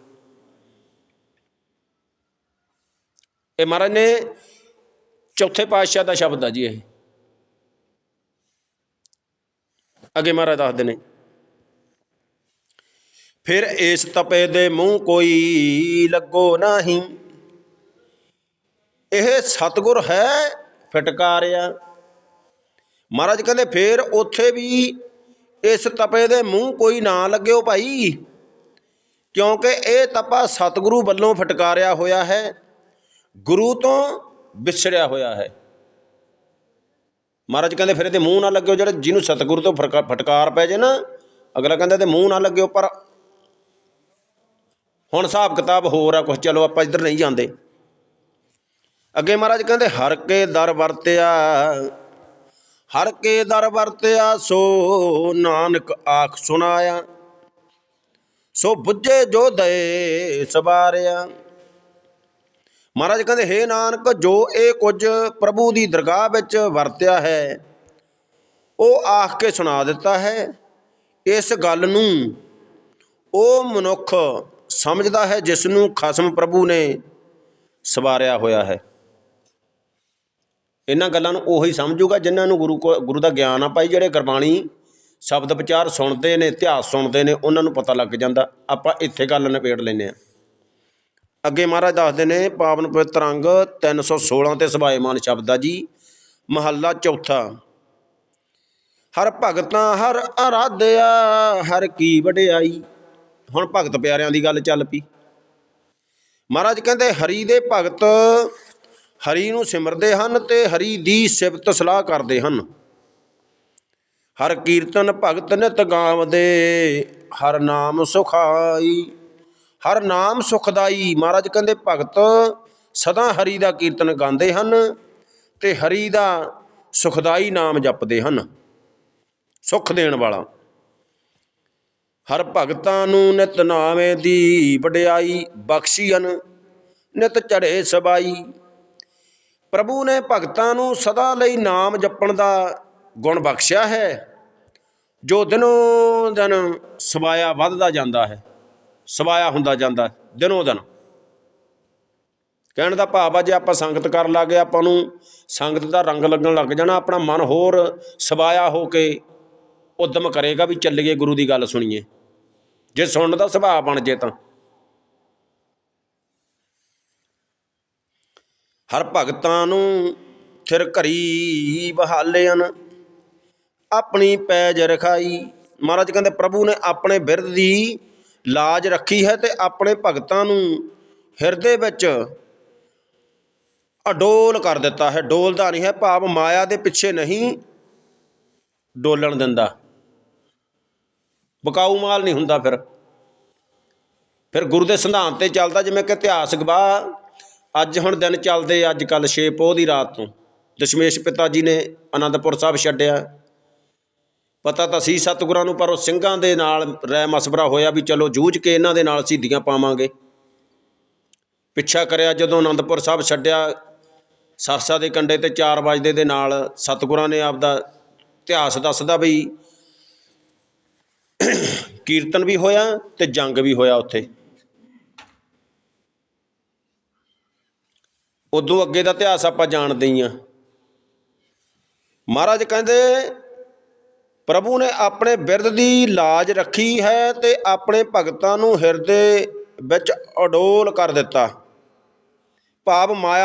ਇਹ ਮਹਾਰਾਜ ਨੇ ਚੌਥੇ ਪਾਤਸ਼ਾਹ ਦਾ ਸ਼ਬਦ ਆ ਜੀ ਇਹ। ਅੱਗੇ ਮਹਾਰਾਜ ਦੱਸਦੇ ਨੇ। ਫਿਰ ਇਸ ਤਪੇ ਦੇ ਮੂੰਹ ਕੋਈ ਲੱਗੋ ਨਹੀਂ। ਇਹ ਸਤਗੁਰ ਹੈ ਫਟਕਾਰਿਆ। ਮਹਾਰਾਜ ਕਹਿੰਦੇ, ਫਿਰ ਉੱਥੇ ਵੀ ਇਸ ਤਪੇ ਦੇ ਮੂੰਹ ਕੋਈ ਨਾ ਲੱਗਿਓ ਭਾਈ, ਕਿਉਂਕਿ ਇਹ ਤਪਾ ਸਤਿਗੁਰੂ ਵੱਲੋਂ ਫਟਕਾਰਿਆ ਹੋਇਆ ਹੈ, ਗੁਰੂ ਤੋਂ ਵਿਛੜਿਆ ਹੋਇਆ ਹੈ। ਮਹਾਰਾਜ ਕਹਿੰਦੇ, ਫਿਰ ਇਹਦੇ ਮੂੰਹ ਨਾ ਲੱਗਿਓ, ਜਿਹੜਾ ਜਿਹਨੂੰ ਸਤਿਗੁਰੂ ਤੋਂ ਫਰਕਾ- ਫਟਕਾਰ ਪੈ ਜੇ ਨਾ, ਅਗਲਾ ਕਹਿੰਦਾ ਤੇ ਮੂੰਹ ਨਾ ਲੱਗਿਓ, ਪਰ ਹੁਣ ਹਿਸਾਬ ਕਿਤਾਬ ਹੋਰ ਆ, ਕੁਛ ਚਲੋ ਆਪਾਂ ਇੱਧਰ ਨਹੀਂ ਜਾਂਦੇ। ਅੱਗੇ ਮਹਾਰਾਜ ਕਹਿੰਦੇ, ਹਰ ਕੇ ਦਰ ਵਰਤਿਆ, ਹਰ ਕੇ ਦਰ ਵਰਤਿਆ, ਸੋ ਨਾਨਕ ਆਖ ਸੁਣਾਇਆ, ਸੋ ਬੁੱਝੇ ਜੋ ਦਏ ਸਵਾਰਿਆ। ਮਹਾਰਾਜ ਕਹਿੰਦੇ, ਹੇ ਨਾਨਕ, ਜੋ ਇਹ ਕੁਝ ਪ੍ਰਭੂ ਦੀ ਦਰਗਾਹ ਵਿੱਚ ਵਰਤਿਆ ਹੈ, ਉਹ ਆਖ ਕੇ ਸੁਣਾ ਦਿੱਤਾ ਹੈ, ਇਸ ਗੱਲ ਨੂੰ ਉਹ ਮਨੁੱਖ ਸਮਝਦਾ ਹੈ ਜਿਸ ਨੂੰ ਖਸਮ ਪ੍ਰਭੂ ਨੇ ਸਵਾਰਿਆ ਹੋਇਆ ਹੈ। ਇਹਨਾਂ ਗੱਲਾਂ ਨੂੰ ਉਹੀ ਸਮਝੂਗਾ ਜਿਨ੍ਹਾਂ ਨੂੰ ਗੁਰੂ ਕੋ, ਗੁਰੂ ਦਾ ਗਿਆਨ ਆ ਭਾਈ, ਜਿਹੜੇ ਗੁਰਬਾਣੀ ਸ਼ਬਦ ਵਿਚਾਰ ਸੁਣਦੇ ਨੇ, ਇਤਿਹਾਸ ਸੁਣਦੇ ਨੇ, ਉਹਨਾਂ ਨੂੰ ਪਤਾ ਲੱਗ ਜਾਂਦਾ। ਆਪਾਂ ਇੱਥੇ ਗੱਲ ਨਿਬੇੜ ਲੈਂਦੇ ਆ ਅੱਗੇ ਮਹਾਰਾਜ ਦੱਸਦੇ ਨੇ, ਪਾਵਨ ਪਵਿੱਤਰ ਅੰਗ 316 ਤੇ ਸਭਾਏਮਾਨ ਸ਼ਬਦ ਆ ਜੀ। ਮਹੱਲਾ ਚੌਥਾ। ਹਰ ਭਗਤਾਂ ਹਰ ਆਰਾਧਿਆ ਹਰ ਕੀ ਵਡਿਆਈ। ਹੁਣ ਭਗਤ ਪਿਆਰਿਆਂ ਦੀ ਗੱਲ ਚੱਲ ਪਈ। ਮਹਾਰਾਜ ਕਹਿੰਦੇ, ਹਰੀ ਦੇ ਭਗਤ ਹਰੀ ਨੂੰ ਸਿਮਰਦੇ ਹਨ ਤੇ ਹਰੀ ਦੀ ਸਿਫਤ ਸਲਾਹ ਕਰਦੇ ਹਨ। ਹਰ ਕੀਰਤਨ ਭਗਤ ਨਿਤ ਗਾਵਦੇ ਹਰ ਨਾਮ ਸੁਖਾਈ, ਹਰ ਨਾਮ ਸੁਖਦਾਈ। ਮਹਾਰਾਜ ਕਹਿੰਦੇ, ਭਗਤ ਸਦਾ ਹਰੀ ਦਾ ਕੀਰਤਨ ਗਾਉਂਦੇ ਹਨ ਤੇ ਹਰੀ ਦਾ ਸੁਖਦਾਈ ਨਾਮ ਜਪਦੇ ਹਨ। ਸੁਖ ਦੇਣ ਵਾਲਾ। ਹਰ ਭਗਤਾਂ ਨੂੰ ਨਿਤ ਨਾਵੇਂ ਦੀ ਵਡਿਆਈ ਬਖਸ਼ੀਨ ਨਿਤ ਚੜੇ ਸਬਾਈ। ਪ੍ਰਭੂ ਨੇ ਭਗਤਾਂ ਨੂੰ ਸਦਾ ਲਈ ਨਾਮ ਜਪਣ ਦਾ ਗੁਣ ਬਖਸ਼ਿਆ ਹੈ, ਜੋ ਦਿਨੋ ਦਿਨ ਸਵਾਇਆ ਵੱਧਦਾ ਜਾਂਦਾ ਹੈ, ਸਵਾਇਆ ਹੁੰਦਾ ਜਾਂਦਾ ਦਿਨੋ ਦਿਨ। ਕਹਿਣ ਦਾ ਭਾਵ ਆ, ਜੇ ਆਪਾਂ ਸੰਗਤ ਕਰਨ ਲੱਗੇ ਆਪਾਂ ਨੂੰ ਸੰਗਤ ਦਾ ਰੰਗ ਲੱਗਣ ਲੱਗ ਜਾਣਾ, ਆਪਣਾ ਮਨ ਹੋਰ ਸਵਾਇਆ ਹੋ ਕੇ ਉਦਮ ਕਰੇਗਾ ਵੀ ਚੱਲੀਏ, ਗੁਰੂ ਦੀ ਗੱਲ ਸੁਣੀਏ। ਜੇ ਸੁਣਨ ਦਾ ਸੁਭਾਅ ਬਣ ਜੇ ਤਾਂ। ਹਰ ਭਗਤਾਂ ਨੂੰ ਥਿਰ ਘਰੀ ਬਹਾਲਿਆਨ ਆਪਣੀ ਪੈਜ ਰਖਾਈ। ਮਹਾਰਾਜ ਕਹਿੰਦੇ, ਪ੍ਰਭੂ ਨੇ ਆਪਣੇ ਬਿਰਧ ਦੀ ਲਾਜ ਰੱਖੀ ਹੈ ਤੇ ਆਪਣੇ ਭਗਤਾਂ ਨੂੰ ਹਿਰਦੇ ਵਿੱਚ ਅਡੋਲ ਕਰ ਦਿੱਤਾ ਹੈ। ਡੋਲਦਾ ਨਹੀਂ ਹੈ, ਭਾਵ ਮਾਇਆ ਦੇ ਪਿੱਛੇ ਨਹੀਂ ਡੋਲਣ ਦਿੰਦਾ। ਬਕਾਊ ਮਾਲ ਨਹੀਂ ਹੁੰਦਾ ਫਿਰ। ਫਿਰ ਗੁਰੂ ਦੇ ਸਿਧਾਂਤ ਤੇ ਚੱਲਦਾ ਜਿਵੇਂ ਕਿ ਇਤਿਹਾਸ ਗਵਾਹ, ਅੱਜ ਹੁਣ ਦਿਨ ਚੱਲਦੇ ਅੱਜ ਕੱਲ 6 ਪੋਹ ਦੀ ਰਾਤ ਤੋਂ ਦਸ਼ਮੇਸ਼ ਪਿਤਾ ਜੀ ਨੇ ਆਨੰਦਪੁਰ ਸਾਹਿਬ ਛੱਡਿਆ। ਪਤਾ ਤਾਂ ਸੀ ਸਤਿਗੁਰਾਂ ਨੂੰ, ਪਰ ਉਹ ਸਿੰਘਾਂ ਦੇ ਨਾਲ ਰਹਿ ਮਸਵਰਾ ਹੋਇਆ ਵੀ ਚਲੋ ਜੂਝ ਕੇ ਇਹਨਾਂ ਦੇ ਨਾਲ ਸ਼ਹੀਦੀਆਂ ਪਾਵਾਂਗੇ। ਪਿੱਛਾ ਕਰਿਆ ਜਦੋਂ ਆਨੰਦਪੁਰ ਸਾਹਿਬ ਛੱਡਿਆ, ਸਰਸਾ ਦੇ ਕੰਡੇ ਤੇ 4 ਵਜੇ ਦੇ ਨਾਲ ਸਤਿਗੁਰਾਂ ਨੇ ਆਪਦਾ ਇਤਿਹਾਸ ਦੱਸਦਾ ਵੀ ਕੀਰਤਨ ਵੀ ਹੋਇਆ ਤੇ ਜੰਗ ਵੀ ਹੋਇਆ ਉੱਥੇ। ਉਦੋਂ ਅੱਗੇ ਦਾ ਇਤਿਹਾਸ ਆਪਾਂ ਜਾਣਦੇ ਹੀ ਆ ਮਹਾਰਾਜ ਕਹਿੰਦੇ, ਪ੍ਰਭੂ ਨੇ ਆਪਣੇ ਬਿਰਧ ਦੀ ਲਾਜ ਰੱਖੀ ਹੈ ਤੇ ਆਪਣੇ ਭਗਤਾਂ ਨੂੰ ਹਿਰਦੇ ਵਿੱਚ ਅਡੋਲ ਕਰ ਦਿੱਤਾ। ਭਾਵ ਮਾਇਆ